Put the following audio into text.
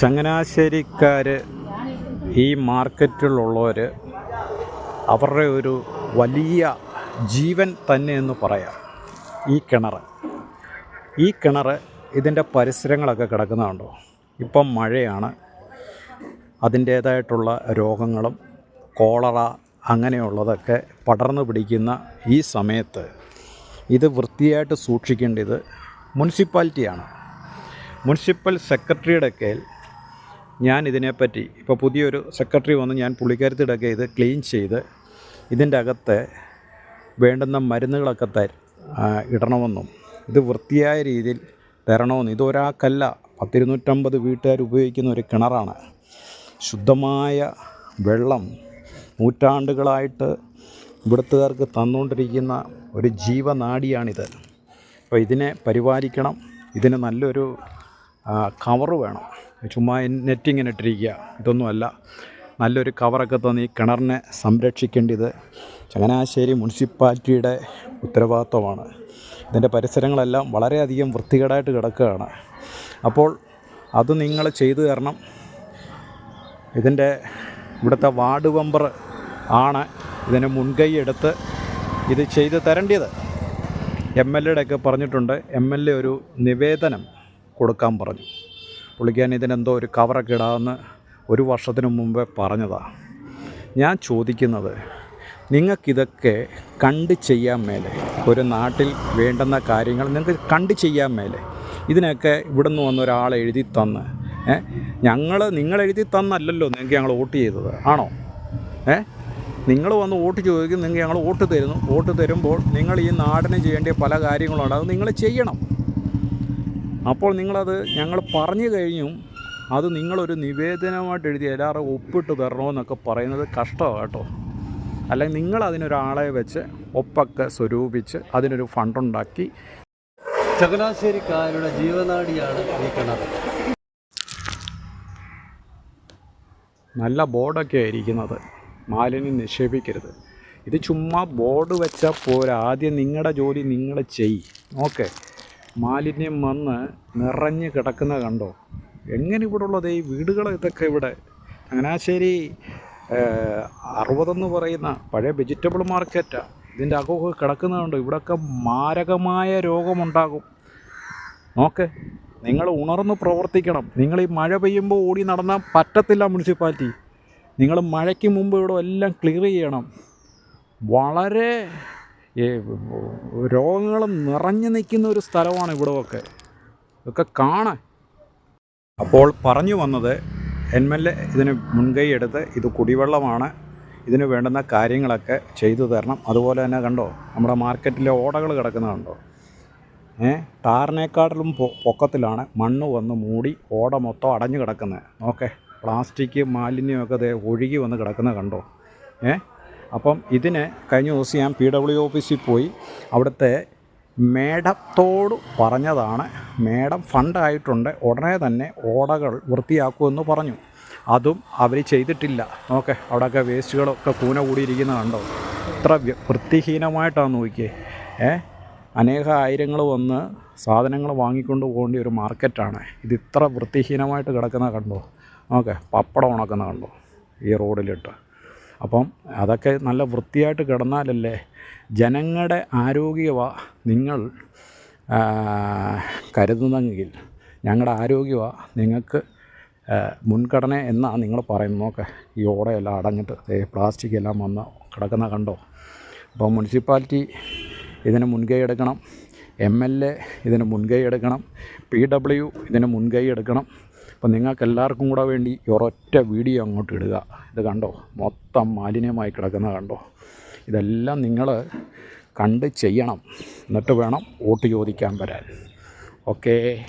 ചങ്ങനാശ്ശേരിക്കാർ ഈ മാർക്കറ്റിലുള്ളവർ അവരുടെ ഒരു വലിയ ജീവൻ തന്നെ എന്ന് പറയാം. ഈ കിണർ ഈ കിണർ ഇതിന്റെ പരിസരങ്ങളൊക്കെ കിടക്കുന്നതുണ്ടോ ഇപ്പം മഴയാണ്. അതിന്റേതായിട്ടുള്ള രോഗങ്ങളും കോളറ അങ്ങനെയുള്ളതൊക്കെ പടർന്നു പിടിക്കുന്ന ഈ സമയത്ത് ഇത് വൃത്തിയായിട്ട് സൂക്ഷിക്കേണ്ടത് മുനിസിപ്പാലിറ്റിയാണ്. മുനിസിപ്പൽ സെക്രട്ടറിയുടെ കയ്യിൽ ഞാൻ ഇതിനെപ്പറ്റി ഇപ്പോൾ പുതിയൊരു സെക്രട്ടറി വന്ന് ഞാൻ പുള്ളിക്കാരത്തിയുടെയൊക്കെ ഇത് ക്ലീൻ ചെയ്ത് ഇതിന്റെ അകത്ത് വേണ്ടുന്ന മരുന്നുകളൊക്കെ തര ഇടണമെന്നും ഇത് വൃത്തിയായ രീതിയിൽ തരണമെന്നും ഇതൊരാൾക്കല്ല പത്തിരുന്നൂറ്റമ്പത് വീട്ടുകാർ ഉപയോഗിക്കുന്ന ഒരു കിണറാണ്. ശുദ്ധമായ വെള്ളം നൂറ്റാണ്ടുകളായിട്ട് ഇവിടുത്തുകാർക്ക് തന്നുകൊണ്ടിരിക്കുന്ന ഒരു ജീവനാഡിയാണിത് അപ്പോൾ ഇതിനെ പരിപാലിക്കണം. ഇതിന് നല്ലൊരു കവറ് വേണം. ചുമ്മാ നെറ്റ് ഇങ്ങനെ ഇട്ടിരിക്കുക. ഇതൊന്നുമല്ല. നല്ലൊരു കവറൊക്കെ തന്ന് ഈ കിണറിനെ സംരക്ഷിക്കേണ്ടത് ചങ്ങനാശ്ശേരി മുനിസിപ്പാലിറ്റിയുടെ ഉത്തരവാദിത്വമാണ്. ഇതിന്റെ പരിസരങ്ങളെല്ലാം വളരെയധികം വൃത്തികേടായിട്ട് കിടക്കുകയാണ്. അപ്പോൾ അത് നിങ്ങൾ ചെയ്തു തരണം. ഇതിന്റെ ഇവിടുത്തെ വാർഡ് മെമ്പർ ആണ് ഇതിനെ മുൻകൈ എടുത്ത് ഇത് ചെയ്ത് തരേണ്ടത്. എം എൽ എയുടെയൊക്കെ പറഞ്ഞിട്ടുണ്ട്. എം എൽ എ ഒരു നിവേദനം. കൊടുക്കാൻ പറഞ്ഞു. പുള്ളിക്കാൻ ഇതിനെന്തോ ഒരു കവറൊക്കെ ഇടാമെന്ന് ഒരു വർഷത്തിന് മുമ്പേ പറഞ്ഞതാണ് ഞാൻ ചോദിക്കുന്നത് നിങ്ങൾക്കിതൊക്കെ കണ്ട് ചെയ്യാൻ മേലെ ഒരു നാട്ടിൽ വേണ്ടുന്ന കാര്യങ്ങൾ നിങ്ങൾക്ക് കണ്ട് ചെയ്യാൻ മേലെ ഇതിനൊക്കെ ഇവിടുന്ന് വന്ന ഒരാൾ എഴുതി തന്ന് ഏ? ഞങ്ങൾ നിങ്ങൾ എഴുതി തന്നല്ലല്ലോ നിങ്ങൾക്ക് ഞങ്ങൾ വോട്ട് ചെയ്തത് ആണോ? ഏ? നിങ്ങൾ വന്ന് വോട്ട് ചോദിക്കും നിങ്ങൾക്ക് ഞങ്ങൾ വോട്ട് തരുന്നു. വോട്ട് തരുമ്പോൾ നിങ്ങൾ ഈ നാടിന് ചെയ്യേണ്ട പല കാര്യങ്ങളുണ്ട് അത് നിങ്ങൾ ചെയ്യണം. അപ്പോൾ നിങ്ങളത് ഞങ്ങൾ പറഞ്ഞു കഴിഞ്ഞു അത് നിങ്ങളൊരു നിവേദനമായിട്ട് എഴുതി എല്ലാവരും ഒപ്പിട്ട് തരണമെന്നൊക്കെ പറയുന്നത് കഷ്ടമാണ് കേട്ടോ. അല്ലെങ്കിൽ നിങ്ങൾ അതിനൊരാളെ വെച്ച് ഒപ്പൊക്കെ സ്വരൂപിച്ച് അതിനൊരു ഫണ്ടുണ്ടാക്കി ചങ്ങനാശ്ശേരിക്കാരുടെ ജീവനാഡിയാണ് ഈ കിണർ. നല്ല ബോർഡൊക്കെ ആയിരിക്കുന്നത്. മാലിന്യം നിക്ഷേപിക്കരുത്. ഇത് ചുമ്മാ ബോർഡ് വെച്ചാൽ പോരാ. ആദ്യം നിങ്ങളുടെ ജോലി നിങ്ങൾ ചെയ് ഓക്കെ. മാലിന്യം വന്ന് നിറഞ്ഞ് കിടക്കുന്ന കണ്ടോ? എങ്ങനെ ഇവിടെ ഉള്ളത് ഈ വീടുകൾ ഇതൊക്കെ ഇവിടെ. ചങ്ങനാശ്ശേരി അറുപതെന്ന് പറയുന്ന പഴയ വെജിറ്റബിൾ മാർക്കറ്റാണ് ഇതിന്റെ അകമൊക്കെ കിടക്കുന്നതുകൊണ്ട് ഇവിടെയൊക്കെ മാരകമായ രോഗമുണ്ടാകും. നോക്ക് നിങ്ങൾ ഉണർന്ന് പ്രവർത്തിക്കണം. നിങ്ങൾ ഈ മഴ പെയ്യുമ്പോൾ ഓടി നടന്നാൽ പറ്റത്തില്ല മുനിസിപ്പാലിറ്റി. നിങ്ങൾ മഴയ്ക്ക് മുമ്പ് ഇവിടെ എല്ലാം ക്ലിയർ ചെയ്യണം. വളരെ ഏ, രോഗങ്ങൾ നിറഞ്ഞു നിൽക്കുന്ന ഒരു സ്ഥലമാണ് ഇവിടെയൊക്കെ ഇതൊക്കെ കാണാൻ. അപ്പോൾ പറഞ്ഞു വന്നത് എൻ എൽ എ ഇതിന് മുൻകൈ എടുത്ത് ഇത് കുടിവെള്ളമാണ് ഇതിന് വേണ്ടുന്ന കാര്യങ്ങളൊക്കെ ചെയ്തു തരണം. അതുപോലെ തന്നെ കണ്ടോ നമ്മുടെ മാർക്കറ്റിലെ ഓടകൾ കിടക്കുന്നത് കണ്ടോ? ഏ ടാറിനേക്കാട്ടിലും പൊക്കത്തിലാണ് മണ്ണ് വന്ന് മൂടി ഓട മൊത്തം അടഞ്ഞു കിടക്കുന്നത്. ഓക്കെ പ്ലാസ്റ്റിക് മാലിന്യമൊക്കെ ഒഴുകി വന്ന് കിടക്കുന്നത് കണ്ടോ? ഏ അപ്പം ഇതിന് കഴിഞ്ഞ ദിവസം ഞാൻ പി ഡബ്ല്യു ഓഫീസിൽ പോയി. അവിടുത്തെ മേഡത്തോട് പറഞ്ഞതാണ് മേഡം ഫണ്ടായിട്ടുണ്ട് ഉടനെ തന്നെ ഓടകൾ വൃത്തിയാക്കുമെന്ന് പറഞ്ഞു. അതും അവർ ചെയ്തിട്ടില്ല. ഓക്കെ അവിടെയൊക്കെ വേസ്റ്റുകളൊക്കെ കൂന കൂടിയിരിക്കുന്നത് കണ്ടോ? ഇത്ര വൃത്തിഹീനമായിട്ടാണ് നോക്കിയേ. ഏ? അനേക ആയിരങ്ങൾ വന്ന് സാധനങ്ങൾ വാങ്ങിക്കൊണ്ട് പോകേണ്ട ഒരു മാർക്കറ്റാണ്. ഇത് ഇത്ര വൃത്തിഹീനമായിട്ട് കിടക്കുന്ന കണ്ടോ? ഓക്കെ പപ്പടം ഉണക്കുന്ന കണ്ടോ? ഈ റോഡിലിട്ട്. അപ്പം അതൊക്കെ നല്ല വൃത്തിയായിട്ട് കിടന്നാലല്ലേ ജനങ്ങളുടെ ആരോഗ്യവ നിങ്ങൾ കരുതുന്നെങ്കിൽ ഞങ്ങളുടെ ആരോഗ്യവ നിങ്ങൾക്ക് മുൻഗണന എന്നാണ് നിങ്ങൾ പറയുന്നത്. നോക്കെ ഈ ഓടയെല്ലാം അടഞ്ഞിട്ട് പ്ലാസ്റ്റിക് എല്ലാം വന്ന് കിടക്കുന്ന കണ്ടോ? അപ്പോൾ മുനിസിപ്പാലിറ്റി ഇതിന് മുൻകൈ എടുക്കണം. എം എൽ എ ഇതിന് മുൻകൈ എടുക്കണം. പി ഡബ്ല്യു ഇതിന് മുൻകൈ എടുക്കണം. അപ്പോൾ നിങ്ങൾക്ക് എല്ലാവർക്കും കൂടെ വേണ്ടി ഒരൊറ്റ വീഡിയോ അങ്ങോട്ട് ഇടുക. ഇത് കണ്ടോ? മൊത്തം മാലിന്യമായി കിടക്കുന്നത് കണ്ടോ? ഇതെല്ലാം നിങ്ങൾ കണ്ട് ചെയ്യണം. എന്നിട്ട് വേണം വോട്ട് ചോദിക്കാൻ വരാൻ. ഓക്കേ.